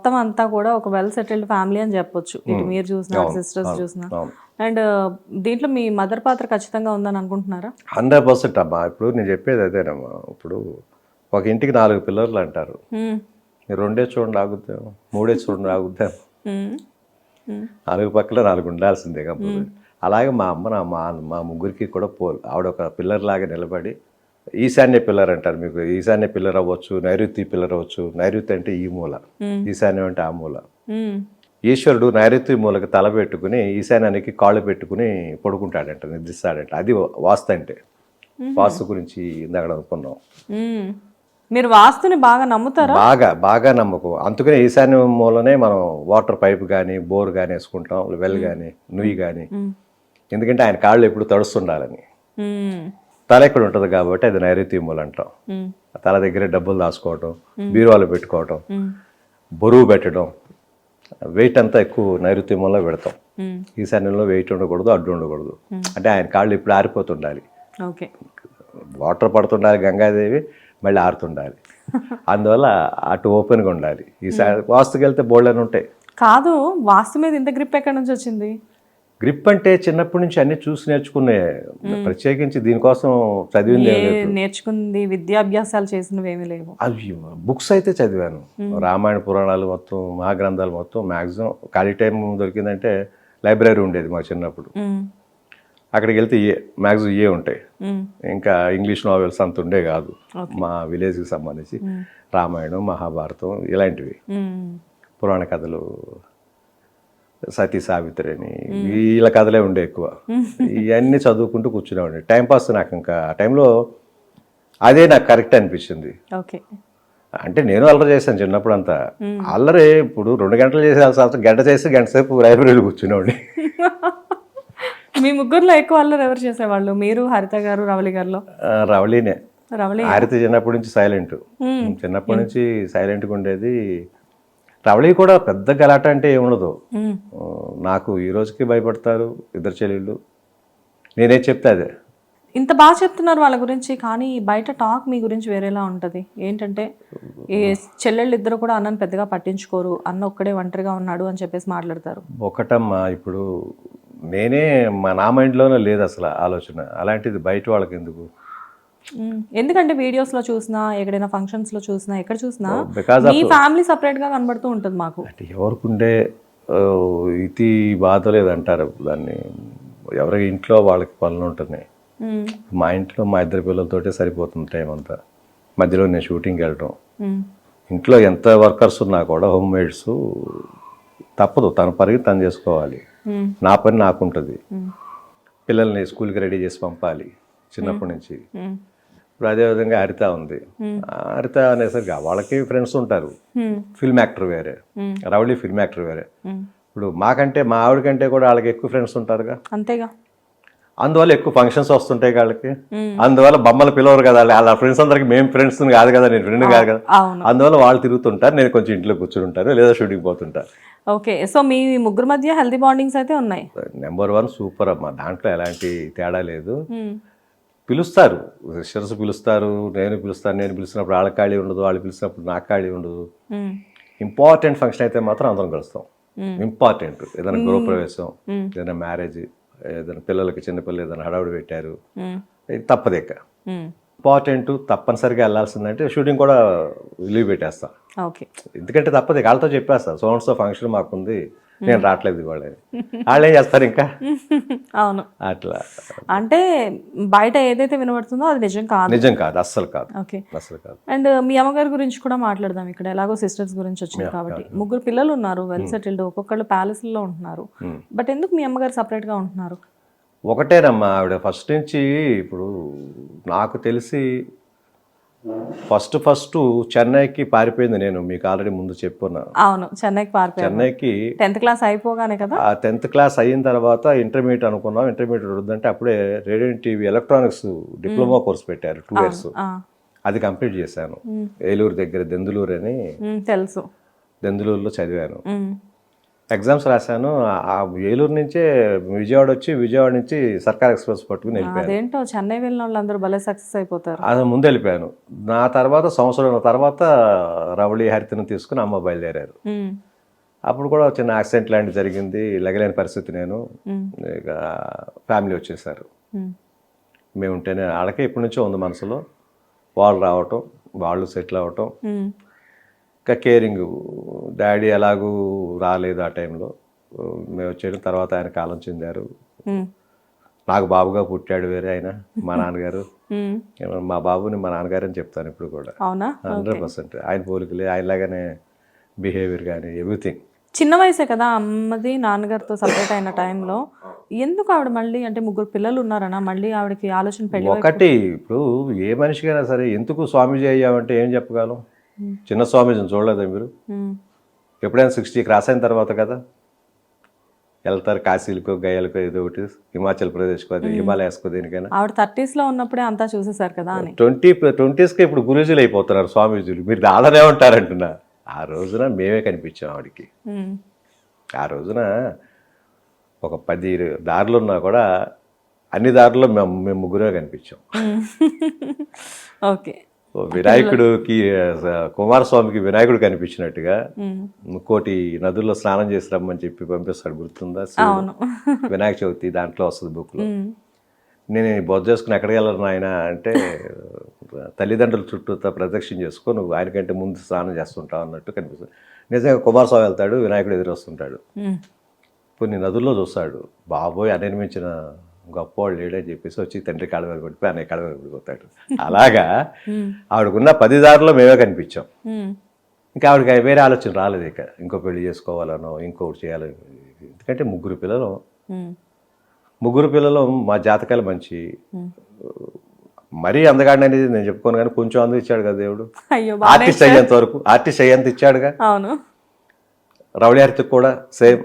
మొత్తం అంతా కూడా ఒక వెల్ సెటిల్డ్ ఫ్యామిలీ అని చెప్పొచ్చు. ఇటు మీరు చూసిన సిస్టర్స్ చూసిన. అండ్ దీంట్లో మీ మదర్ పాత్ర ఖచ్చితంగా ఉందని అనుకుంటున్నారా? హండ్రెడ్ పర్సెంట్ అమ్మా ఇప్పుడు నేను చెప్పేది అదేనమ్మా. ఇప్పుడు ఒక ఇంటికి నాలుగు పిల్లర్లు అంటారు. రెండే చూడండి ఆగుద్దాం మూడే చూడండి ఆగుద్దాం. నాలుగు పక్కల నాలుగు ఉండాల్సిందే అలాగే మా అమ్మ నా మా మా ముగ్గురికి కూడా పోల్. ఆవిడ ఒక పిల్లర్ లాగా నిలబడి ఈశాన్య పిల్లర్ అంటారు మీకు. ఈశాన్య పిల్లర్ అవ్వచ్చు నైరుతి పిల్లర్ అవ్వచ్చు. నైరుతి అంటే ఈ మూల. ఈశాన్యం అంటే ఆ మూల. ఈశ్వరుడు నైరుతి మూలకి తల పెట్టుకుని ఈశాన్యానికి కాళ్ళు పెట్టుకుని పడుకుంటాడంట నిద్రిస్తాడంట. అది వాస్తు అంటే. వాస్తు గురించి ఇందాక అనుకున్నాం. మీరు వాస్తుని బాగా నమ్ముతారా? బాగా బాగా నమ్మకం. అందుకనే ఈశాన్య మూలనే మనం వాటర్ పైప్ కానీ బోర్ కానీ వేసుకుంటాం వెల్ కానీ నుయ్యి కానీ. ఎందుకంటే ఆయన కాళ్ళు ఎప్పుడు తడుస్తుండాలని. తల ఎక్కడ ఉంటుంది కాబట్టి అది నైరుతి మూల అంటాం తల దగ్గర డబ్బులు దాచుకోవటం బీరువాలు పెట్టుకోవటం. బరువు పెట్టడం వెయిట్ అంతా ఎక్కువ నైరుతి మూలలో పెడతాం మ్మ్. ఈశాన్యంలో వెయిట్ ఉండకూడదు అడ్డు ఉండకూడదు. అంటే ఆయన కాళ్ళు ఇప్పుడు ఆరిపోతుండాలి. వాటర్ పడుతుండాలి గంగాదేవి మళ్ళీ ఆరుతుండాలి. అందువల్ల అటు ఓపెన్గా ఉండాలి. ఈసారి వాస్తుకి వెళ్తే బోల్డ్ అని ఉంటాయి. కాదు వాస్తు మీద ఇంత గ్రిప్ ఎక్కడి నుంచి వచ్చింది? గ్రిప్ అంటే చిన్నప్పటి నుంచి అన్ని చూసి నేర్చుకునే ప్రత్యేకించి దీనికోసం చదివింది నేర్చుకుంది విద్యాభ్యాసాలు చేసినవి ఏమీ లేవు. అవి బుక్స్ అయితే చదివాను. రామాయణ పురాణాలు మొత్తం మహాగ్రంథాలు మొత్తం మ్యాక్సిమం ఖాళీ టైం దొరికిందంటే లైబ్రరీ ఉండేది మా చిన్నప్పుడు. అక్కడికి వెళ్తే ఏ మ్యాక్సిమం ఏ ఉంటాయి. ఇంకా ఇంగ్లీష్ నావెల్స్ అంత ఉండే కాదు. మా విలేజ్కి సంబంధించి రామాయణం మహాభారతం ఇలాంటివి. పురాణ కథలు సతీ సావిత్రి అని వీళ్ళ కథలే ఉండే ఎక్కువ. ఇవన్నీ చదువుకుంటూ కూర్చునేవాడిని. టైం పాస్ నాకు ఇంకా ఆ టైంలో అదే నాకు కరెక్ట్ అనిపించింది. ఓకే. అంటే నేను అల్లరి చేశాను చిన్నప్పుడు అంతా అల్లరి ఇప్పుడు రెండు గంటలు అవసరం గంట చేసి గంట సేపు లైబ్రరీలో కూర్చునేవాడిని. మీ ముగ్గురులో ఎక్కువ అల్లరి ఎవరు చేసేవాళ్ళు? మీరు హరిత గారు రవళి గారిలో? రవళీనే. రవళి. ఆరిత చిన్నప్పటి నుంచి సైలెంట్ చిన్నప్పటి నుంచి సైలెంట్గా ఉండేది రవళి కూడా పెద్ద గలాట అంటే ఏముండదు నాకు ఈ రోజుకి భయపడతారు ఇద్దరు చెల్లెళ్ళు. నేనే చెప్తే అదే. ఇంత బాగా చెప్తున్నారు వాళ్ళ గురించి కానీ బయట టాక్ మీ గురించి వేరేలా ఉంటుంది. ఏంటంటే ఈ చెల్లెళ్ళు ఇద్దరు కూడా అన్నని పెద్దగా పట్టించుకోరు అన్న ఒక్కడే ఒంటరిగా ఉన్నాడు అని చెప్పేసి మాట్లాడతారు. ఒకటమ్మా ఇప్పుడు నేనే మా నా మైండ్లోనే లేదు అసలు ఆలోచన. అలాంటిది బయట వాళ్ళకి ఎందుకు. ఎందుకంటే వీడియోస్లో చూసినా ఎక్కడైనా ఫంక్షన్స్లో చూసినా ఎక్కడ చూసినా బికాజ్ మీ ఫ్యామిలీ సపరేట్గా కనబడుతూ ఉంటుంది మాకు. అంటే ఎవరికి ఉండే ఆ, ఇది బాధ లేదంటారు దాన్ని. ఎవరి ఇంట్లో వాళ్ళకి పనులు ఉంటున్నాయి. మా ఇంట్లో మా ఇద్దరు పిల్లలతోటే సరిపోతుంది టైం అంతా. మధ్యలో నేను షూటింగ్కి వెళ్ళటం. మ్మ్. ఇంట్లో ఎంత వర్కర్స్ ఉన్నా కూడా హోమ్ మేడ్స్ తప్పదు. తన పరిగి తను చేసుకోవాలి. నా పని నాకుంటుంది. పిల్లల్ని స్కూల్కి రెడీ చేసి పంపాలి. చిన్నప్పటి నుంచి. ఇప్పుడు అదేవిధంగా హరిత ఉంది. హరిత అనేసరికి వాళ్ళకి ఫ్రెండ్స్ ఉంటారు. ఫిల్మ్ యాక్టర్ వేరే. రవళి ఫిల్మ్ యాక్టర్ వేరే. ఇప్పుడు మాకంటే మా ఆవిడ కంటే కూడా వాళ్ళకి ఎక్కువ ఫ్రెండ్స్ ఉంటారుగా. అంతేగా. అందువల్ల ఎక్కువ ఫంక్షన్స్ వస్తుంటాయి వాళ్ళకి. అందువల్ల బొమ్మలు పిలవరు కదా వాళ్ళ ఫ్రెండ్స్ అందరికి మేము ఫ్రెండ్స్ కాదు కదా నేను ఫ్రెండ్ కాదు కదా. అందువల్ల వాళ్ళు తిరుగుతుంటారు నేను కొంచెం ఇంట్లో కూర్చుని ఉంటాను లేదా షూటింగ్ పోతుంటారు ఓకే. సో మీ ముగ్గురు మధ్య హెల్తీ బాండింగ్స్ అయితే ఉన్నాయి. నెంబర్ వన్ సూపర్ అమ్మా. దాంట్లో ఎలాంటి తేడా లేదు. పిలుస్తారు. సిస్టర్స్ పిలుస్తారు. నేను పిలుస్తాను నేను పిలిచినప్పుడు వాళ్ళకి ఖాళీ ఉండదు వాళ్ళు పిలిచినప్పుడు నాకు ఖాళీ ఉండదు. ఇంపార్టెంట్ ఫంక్షన్ అయితే మాత్రం అందరం కలుస్తాం. ఇంపార్టెంట్. ఏదైనా గృహప్రవేశం. ఏదైనా మ్యారేజ్ ఏదైనా పిల్లలకి చిన్నపిల్లలు ఏదైనా హడావుడి పెట్టారు. తప్పదేక. ఇంపార్టెంట్ తప్పనిసరిగా వెళ్ళాల్సిందంటే షూటింగ్ కూడా లీవ్ పెట్టేస్తా. ఓకే. ఎందుకంటే తప్పదు వాళ్ళతో చెప్పేస్తా. సోన్స్ ఫంక్షన్ మాకుంది. నేను రావట్లేదు వాళ్ళు ఏం చేస్తారు ఇంకా? అవును. అట్లా. అంటే బయట ఏదైతే వినబడుతుందో అది నిజం కాదు. నిజం కాదు అస్సలు కాదు. ఓకే. అస్సలు కాదు. అండ్ మీ అమ్మగారి గురించి కూడా మాట్లాడదాం ఇక్కడ. ఎలాగో సిస్టర్స్ గురించి వచ్చింది కాబట్టి. ముగ్గురు పిల్లలు ఉన్నారు వెల్ సెటిల్డ్ ఒక్కొక్కళ్ళు ప్యాలెస్లో ఉంటున్నారు. Hmm. బట్ ఎందుకు మీ అమ్మగారు separate గా ఉంటున్నారు? ఒకటేనమ్మా ఆవిడ ఫస్ట్ నుంచి ఇప్పుడు నాకు తెలిసి ఫస్ట్ ఫస్ట్ చెన్నైకి పారిపోయింది నేను మీకు ఆల్రెడీ ముందు చెప్పున్నా. అవును చెన్నైకి చెన్నైకి టెన్త్ క్లాస్ అయిపోగానే కదా? ఆ టెన్త్ క్లాస్ అయిన తర్వాత ఇంటర్మీడియట్ అనుకున్నాం. ఇంటర్మీడియట్ వద్దంటే అప్పుడే radian TV electronics diploma course పెట్టారు టూ ఇయర్స్. అది కంప్లీట్ చేశాను. ఏలూరు దగ్గర దెందులూరు అని తెలుసు. దెందులూరులో చదివాను. ఎగ్జామ్స్ రాశాను. ఆ- ఏలూరు నుంచే విజయవాడ వచ్చి విజయవాడ నుంచి సర్కార్ ఎక్స్ప్రెస్ పట్టుకుని వెళ్ళిపోయాను. అదేంటో చెన్నై వెళ్ళిన వాళ్ళందరూ భలే సక్సెస్ అయిపోతారు. అది ముందు వెళ్ళిపోయాను. నా తర్వాత సంవత్సరం తర్వాత రవళి హరితను తీసుకుని అమ్మ బయలుదేరారు. అప్పుడు కూడా చిన్న యాక్సిడెంట్ లాంటిది జరిగింది. లెగలేని పరిస్థితి నేను. ఇక ఫ్యామిలీ వచ్చేసారు. ఉమ్, మేము ఉంటేనే వాళ్ళకే ఇప్పటి నుంచో ఉంది మనసులో. వాళ్ళు రావటం వాళ్ళు సెటిల్ అవ్వటం ఇంకా కేరింగ్ డాడీ ఎలాగూ రాలేదు ఆ టైంలో. మేము వచ్చేయడం తర్వాత ఆయన కాలం చెందారు. నాకు బాబుగా పుట్టాడు వేరే ఆయన మా నాన్నగారు. మా బాబుని మా నాన్నగారు అని చెప్తాను ఇప్పుడు కూడా. అవునా? Hundred percent. ఆయన పోలికలే ఆయనలాగానే బిహేవియర్ కానీ ఎవ్రీథింగ్. చిన్న వయసే కదా అమ్మది నాన్నగారితో సపరేట్ అయిన టైంలో. ఎందుకు ఆవిడ మళ్ళీ అంటే ముగ్గురు పిల్లలు ఉన్నారనా? మళ్ళీ ఆవిడకి ఆలోచన వైపు- ఒకటి ఇప్పుడు ఏ మనిషికైనా సరే ఎందుకు స్వామీజీ అయ్యామంటే ఏం చెప్పగలం? చిన్న స్వామీజీని చూడలేదా మీరు? ఎప్పుడైనా సిక్స్టీ క్రాస్ అయిన తర్వాత కదా? వెళ్తారు కాశీలకో గయాలకో ఏదో ఒకటి హిమాచల్ ప్రదేశ్కో అది హిమాలయాస్కో దేనికైనా. ఆవిడ థర్టీస్లో ఉన్నప్పుడే అంతా చూసేశారు కదా ట్వంటీ ట్వంటీస్కి ఇప్పుడు గురూజీలు అయిపోతున్నారు స్వామీజీలు. మీరు దాదానే ఉంటారంటున్నా. ఆ రోజున మేమే కనిపించాం ఆవిడకి. ఆ రోజున ఒక పది దారులు ఉన్నా కూడా అన్ని దారుల్లో మేము మేము ముగ్గురే కనిపించాం. ఓకే. వినాయకుడికి కుమారస్వామికి వినాయకుడు కనిపించినట్టుగా ఉమ్, కోటి నదుల్లో స్నానం చేసి రమ్మని చెప్పి పంపిస్తాడు గుర్తుందా? వినాయక చవితి దాంట్లో వస్తుంది బుక్లో నేను బొజ్జ చేసుకుని ఎక్కడికి వెళ్ళను ఆయన అంటే తల్లిదండ్రుల చుట్టూ ప్రదక్షిణ చేసుకో నువ్వు ఆయనకంటే ముందు స్నానం చేస్తుంటావు అన్నట్టు కనిపిస్తుంది. నిజంగా కుమారస్వామి వెళ్తాడు వినాయకుడు ఎదురొస్తుంటాడు. కొన్ని నదుల్లో చూస్తాడు. బాబోయ్ అనిర్మించిన గొప్పవాళ్ళు లేడని చెప్పేసి వచ్చి తండ్రి కాళ్ళ మీద పడిపోయి అన్నయ్య కాళ్ళ మీద పడిపోతాడు. అలాగా ఆవిడకున్న పది దారిలో మేమే కనిపించాం. ఇంకా ఆవిడకి వేరే ఆలోచన రాలేదు ఇక. ఇంకో పెళ్ళి చేసుకోవాలనో ఇంకొకటి చేయాలని. ఎందుకంటే ముగ్గురు పిల్లలు. ముగ్గురు పిల్లలు మా జాతకాలు మంచి. మరీ అందగాడిని అనేది నేను చెప్పుకోను కానీ కొంచెం అందం ఇచ్చాడు కదా దేవుడు. ఆర్టిస్ట్ అయ్యేంత వరకు ఆర్టిస్ట్ అయ్యేంత ఇచ్చాడుగా. అవును. రవళి హరితకు కూడా సేమ్.